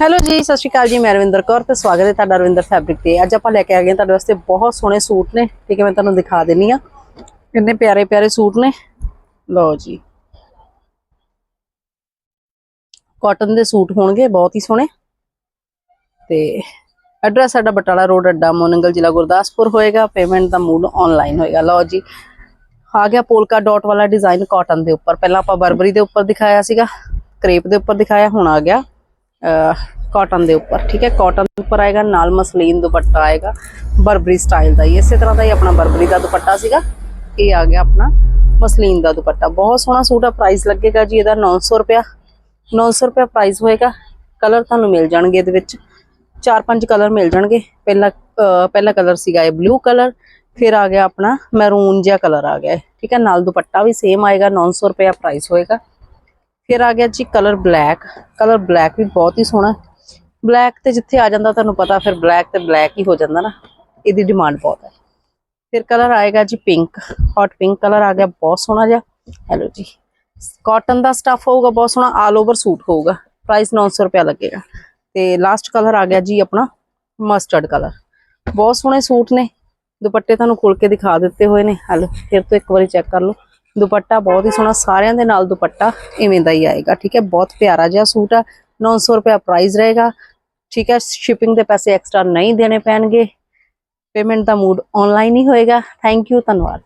Hello ਜੀ, ਸਤਿ ਸ਼੍ਰੀ ਅਕਾਲ ਜੀ, ਮੈਂ ਰਵਿੰਦਰ ਕੌਰ ਤੇ ਸਵਾਗਤ ਹੈ ਤੁਹਾਡਾ ਰਵਿੰਦਰ ਫੈਬਰਿਕ ਤੇ। ਅੱਜ ਆਪਾਂ ਲੈ ਕੇ ਆ ਗਏ ਹਾਂ ਤੁਹਾਡੇ ਵਾਸਤੇ ਬਹੁਤ ਸੋਹਣੇ ਸੂਟ ਨੇ। ਠੀਕ ਹੈ, ਮੈਂ ਤੁਹਾਨੂੰ ਦਿਖਾ ਦਿੰਨੀ ਆ ਕਿੰਨੇ ਪਿਆਰੇ ਪਿਆਰੇ ਸੂਟ ਨੇ। ਲਓ ਜੀ। ਕਾਟਨ ਦੇ ਸੂਟ ਹੋਣਗੇ, ਬਹੁਤ ਹੀ ਸੋਹਣੇ। ਤੇ ਐਡਰੈਸ ਸਾਡਾ ਬਟਾਲਾ ਰੋਡ, ਅੱਡਾ ਮੋਨੰਗਲ, ਜ਼ਿਲ੍ਹਾ ਗੁਰਦਾਸਪੁਰ ਹੋਏਗਾ। ਪੇਮੈਂਟ ਦਾ ਮੂਡ ਆਨਲਾਈਨ ਹੋਏਗਾ। ਲਓ ਜੀ। ਆ ਗਿਆ ਪੋਲਕਾ ਡਾਟ ਵਾਲਾ ਡਿਜ਼ਾਈਨ ਕਾਟਨ ਦੇ ਉੱਪਰ। ਪਹਿਲਾਂ ਆਪਾਂ ਬਰਬਰੀ ਦੇ ਉੱਪਰ ਦਿਖਾਇਆ ਸੀਗਾ। ਕ੍ਰੇਪ ਦੇ ਉੱਪਰ ਦਿਖਾਇਆ, ਹੁਣ ਆ ਗਿਆ। ਕਾਟਨ ਦੇ ਉੱਪਰ, ਠੀਕ ਹੈ? ਕਾਟਨ ਦੇ ਉੱਪਰ ਆਏਗਾ, ਨਾਲ ਮਸਲੀਨ ਦੁਪੱਟਾ ਆਏਗਾ ਬਰਬਰੀ ਸਟਾਈਲ ਦਾ ਹੀ। ਇਸੇ ਤਰ੍ਹਾਂ ਦਾ ਹੀ ਆਪਣਾ ਬਰਬਰੀ ਦਾ ਦੁਪੱਟਾ ਸੀਗਾ। ਇਹ ਆ ਗਿਆ ਆਪਣਾ ਮਸਲੀਨ ਦਾ ਦੁਪੱਟਾ। ਬਹੁਤ ਸੋਹਣਾ ਸੂਟ ਆ ਪ੍ਰਾਈਸ ਲੱਗੇਗਾ ਜੀ ਇਹਦਾ 900 ਰੁਪਿਆ 900 ਰੁਪਿਆ ਪ੍ਰਾਈਸ ਹੋਏਗਾ। ਕਲਰ ਤੁਹਾਨੂੰ ਮਿਲ ਜਾਣਗੇ ਇਹਦੇ ਵਿੱਚ। ਚਾਰ ਪੰਜ ਕਲਰ ਮਿਲ ਜਾਣਗੇ। ਪਹਿਲਾ ਪਹਿਲਾ ਕਲਰ ਸੀਗਾ ਇਹ ਬਲੂ ਕਲਰ ਫਿਰ ਆ ਗਿਆ ਆਪਣਾ ਮੈਰੂਨ ਜਿਹਾ ਕਲਰ ਆ ਗਿਆ ਠੀਕ ਹੈ? ਨਾਲ ਦੁਪੱਟਾ ਵੀ ਸੇਮ ਆਏਗਾ 900 ਰੁਪਿਆ ਪ੍ਰਾਈਸ ਹੋਏਗਾ। ਫਿਰ ਆ ਗਿਆ ਜੀ ਕਲਰ ਬਲੈਕ ਕਲਰ ਬਲੈਕ ਵੀ ਬਹੁਤ ਹੀ ਸੋਹਣਾ। ਬਲੈਕ ਤੇ ਜਿੱਥੇ ਆ ਜਾਂਦਾ ਤੁਹਾਨੂੰ ਪਤਾ, ਫਿਰ ਬਲੈਕ ਤੇ ਬਲੈਕ ਹੀ ਹੋ ਜਾਂਦਾ ਨਾ। ਇਹਦੀ ਡਿਮਾਂਡ ਬਹੁਤ ਹੈ। ਫਿਰ ਕਲਰ ਆਏਗਾ ਜੀ ਪਿੰਕ ਹੌਟ ਪਿੰਕ ਕਲਰ ਆ ਗਿਆ, ਬਹੁਤ ਸੋਹਣਾ ਜਿਹਾ। ਹੈਲੋ ਜੀ। ਕਾਟਨ ਦਾ ਸਟਫ ਹੋਊਗਾ, ਬਹੁਤ ਸੋਹਣਾ। ਆਲ ਓਵਰ ਸੂਟ ਹੋਊਗਾ। ਪ੍ਰਾਈਸ 900 ਰੁਪਿਆ ਲੱਗੇਗਾ। ਤੇ ਲਾਸਟ ਕਲਰ ਆ ਗਿਆ ਜੀ ਆਪਣਾ ਮਸਟਰਡ ਕਲਰ ਬਹੁਤ ਸੋਹਣੇ ਸੂਟ ਨੇ। ਦੁਪੱਟੇ ਤੁਹਾਨੂੰ ਖੋਲ ਕੇ ਦਿਖਾ ਦਿੱਤੇ ਹੋਏ ਨੇ। ਹਲ, ਫਿਰ ਤੋਂ ਇੱਕ ਵਾਰੀ ਚੈੱਕ ਕਰ ਲਓ। ਦੁਪੱਟਾ ਬਹੁਤ ਹੀ ਸੋਹਣਾ, ਸਾਰਿਆਂ ਦੇ ਨਾਲ ਦੁਪੱਟਾ ਇਵੇਂ ਦਾ ਹੀ ਆਏਗਾ, ਠੀਕ ਹੈ? ਬਹੁਤ ਪਿਆਰਾ ਜਿਹਾ ਸੂਟ ਆ 900 ਰੁਪਏ ਪ੍ਰਾਈਸ ਰਹੇਗਾ, ਠੀਕ ਹੈ? ਸ਼ਿਪਿੰਗ ਦੇ ਪੈਸੇ ਐਕਸਟਰਾ ਨਹੀਂ ਦੇਣੇ ਪੈਣਗੇ ਪੇਮੈਂਟ ਦਾ ਮੂਡ ਆਨਲਾਈਨ ਹੀ ਹੋਏਗਾ ਥੈਂਕ ਯੂ ਧੰਨਵਾਦ।